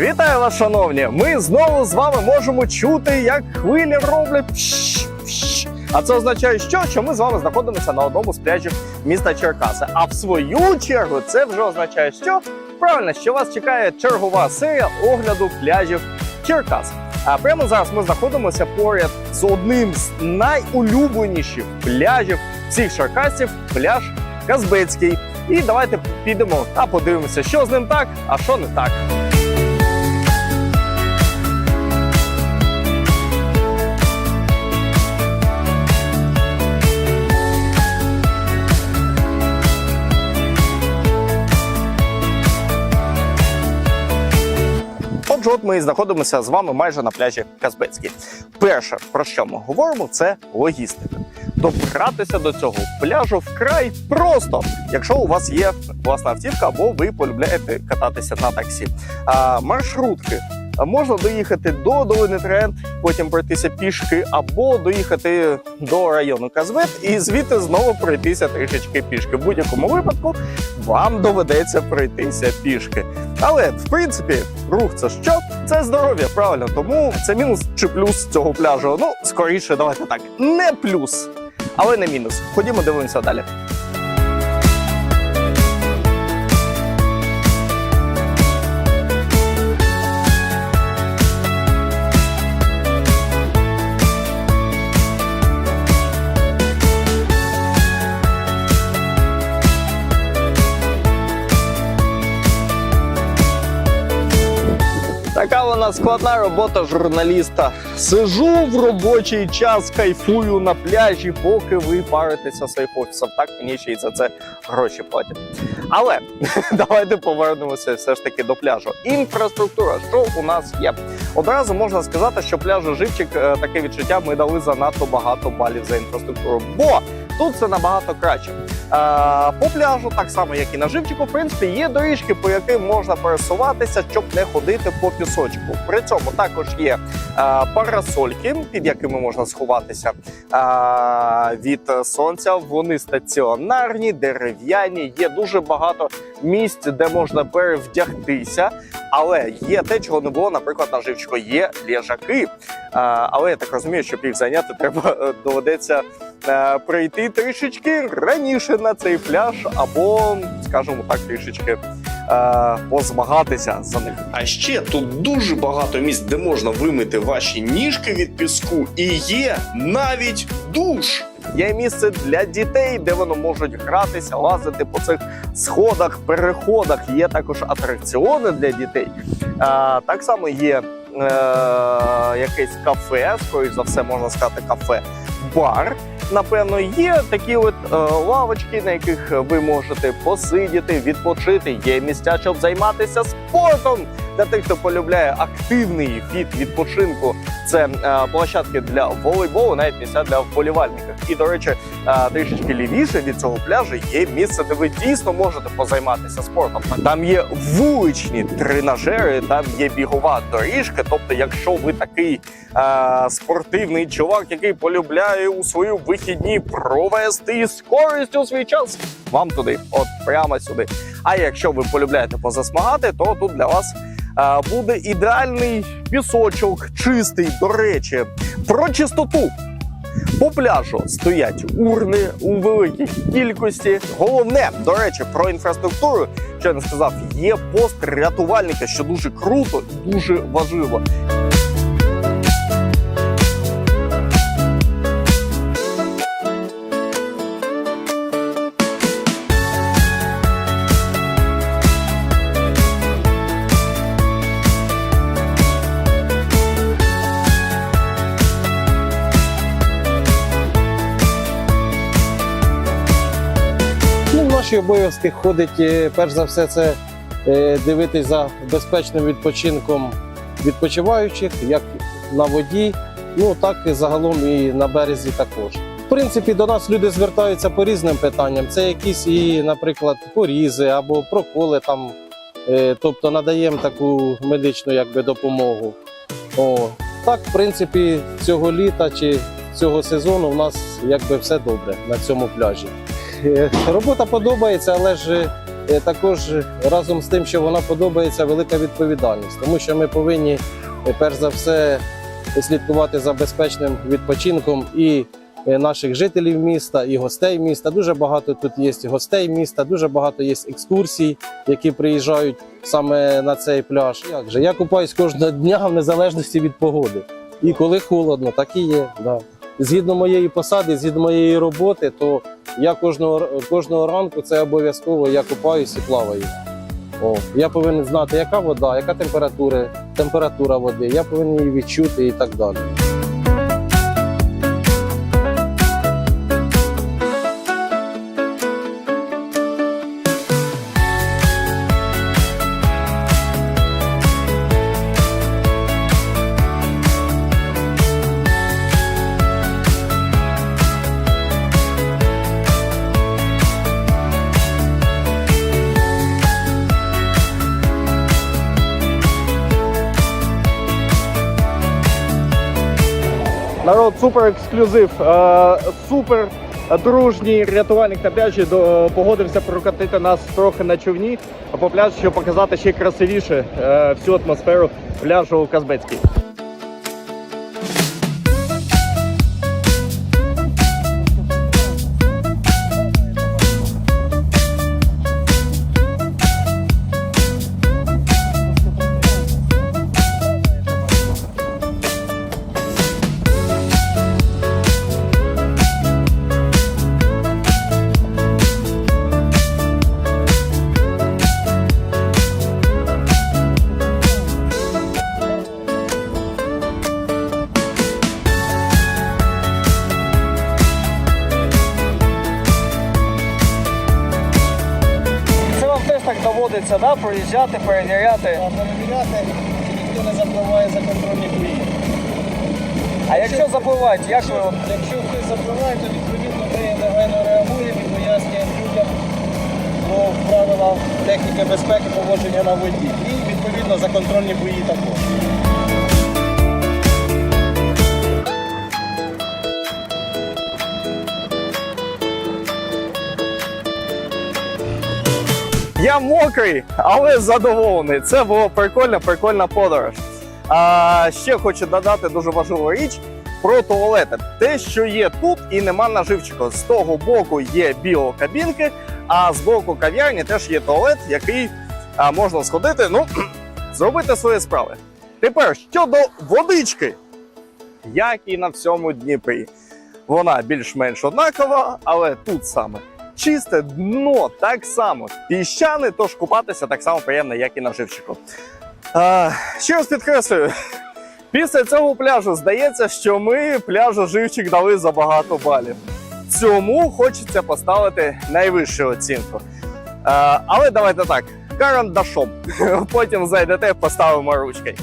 Вітаю вас, шановні! Ми знову з вами можемо чути, як хвилі роблять. А це означає, що? що ми з вами знаходимося на одному з пляжів міста Черкаси. А в свою чергу це вже означає, що правильно, що вас чекає чергова серія огляду пляжів Черкас. А прямо зараз ми знаходимося поряд з одним з найулюбленіших пляжів всіх черкасів пляж Казбецький. І давайте підемо та подивимося, що з ним так, а що не так. От ми знаходимося з вами майже на пляжі Казбецький. Перше, про що ми говоримо, це логістика. Добратися до цього пляжу вкрай просто, якщо у вас є власна автівка або ви полюбляєте кататися на таксі. А, маршрутки. Можна доїхати до долини Трент, потім пройтися пішки, або доїхати до району Казбет і звідти знову пройтися трішечки пішки. В будь-якому випадку вам доведеться пройтися пішки. Але в принципі, рух це що? Це здоров'я, правильно. Тому це мінус чи плюс цього пляжу. Ну, скоріше, давайте так. Не плюс, але не мінус. Ходімо, дивимося далі. Така вона складна робота журналіста. Сижу в робочий час, кайфую на пляжі, поки ви паритеся своїх офісів. Так мені ще й за це гроші платять. Але давайте повернемося все ж таки до пляжу. Інфраструктура, що у нас є? Одразу можна сказати, що пляжу Живчик е, таке відчуття ми дали занадто багато балів за інфраструктуру. Бо тут це набагато краще. Е, По пляжу, так само як і на живчику, в принципі, є доріжки, по яким можна пересуватися, щоб не ходити по пісочку. При цьому також є е, парасольки, під якими можна сховатися е, від сонця. Вони стаціонарні, дерев'яні. Є дуже багато місць, де можна перевдягтися. Але є те, чого не було, наприклад, на живчику. Є лежаки. Але я так розумію, щоб їх зайняти, треба доведеться прийти трішечки раніше на цей пляж, або, скажімо так, трішечки е, позмагатися за них. А ще тут дуже багато місць, де можна вимити ваші ніжки від піску, і є навіть душ. Є місце для дітей, де вони можуть гратися, лазити по цих сходах, переходах. Є також атракціони для дітей. А, так само є е, якесь кафе, скоріш за все, можна сказати, кафе, бар. Напевно, є такі от е, лавочки, на яких ви можете посидіти, відпочити. Є місця, щоб займатися спортом. Для тих, хто полюбляє активний від відпочинку, це е, площадки для волейболу, навіть місця для вболівальників. І, до речі, е, трішечки лівіше від цього пляжу є місце, де ви дійсно можете позайматися спортом. Там є вуличні тренажери, там є бігова доріжка. Тобто, якщо ви такий е, спортивний чувак, який полюбляє у свої вихідні провести з користю свій час, вам туди, от прямо сюди. А якщо ви полюбляєте позасмагати, то тут для вас буде ідеальний пісочок, чистий. До речі, про чистоту. По пляжу стоять урни у великій кількості. Головне, до речі, про інфраструктуру, що я не сказав, є пост рятувальника, що дуже круто і дуже важливо. Наші обов'язки входить е, перш за все, це е, дивитись за безпечним відпочинком відпочиваючих, як на воді, ну так і загалом і на березі також. В принципі, до нас люди звертаються по різним питанням. Це якісь і, наприклад, порізи або проколи там, е, тобто надаємо таку медичну якби, допомогу. О, так, в принципі, цього літа чи цього сезону в нас якби все добре на цьому пляжі. Е, Робота подобається, але ж е, також разом з тим, що вона подобається, велика відповідальність, тому що ми повинні е, перш за все слідкувати за безпечним відпочинком і наших жителів міста, і гостей міста. Дуже багато тут є гостей міста, дуже багато є екскурсій, які приїжджають саме на цей пляж. Як же? Я купаюсь кожного дня в незалежності від погоди. І коли холодно, так і є. Да. Згідно моєї посади, згідно моєї роботи, то я кожного, кожного ранку це обов'язково я купаюсь і плаваю. О, я повинен знати, яка вода, яка температура, температура води, я повинен її відчути і так далі. Супер ексклюзив, е, супер дружній рятувальник. На пляжі погодився прокатити нас трохи на човні по пляжу, щоб показати ще красивіше е, всю атмосферу пляжу у Так доводиться, да? проїжджати, перевіряти. Перевіряти, ніхто не запливає за контрольні плії. А якщо запливають, як ви от Якщо хтось запливає, то відповідно ми негайно реагуємо і пояснюємо людям про правила техніки безпеки поводження на воді. І відповідно за контрольні бої також. Я мокрий, але задоволений. Це було прикольно, прикольна подорож. А ще хочу додати дуже важливу річ про туалети. Те, що є тут і нема наживчика. З того боку є біокабінки, а з боку кав'ярні теж є туалет, який можна сходити, ну, зробити свої справи. Тепер щодо водички, як і на всьому Дніпрі. Вона більш-менш однакова, але тут саме чисте дно так само піщане, тож купатися так само приємно, як і на живчику. А, ще раз підкреслюю, після цього пляжу здається, що ми пляжу живчик дали забагато балів. Цьому хочеться поставити найвищу оцінку. А, але давайте так, карандашом. Потім зайдете, поставимо ручкою.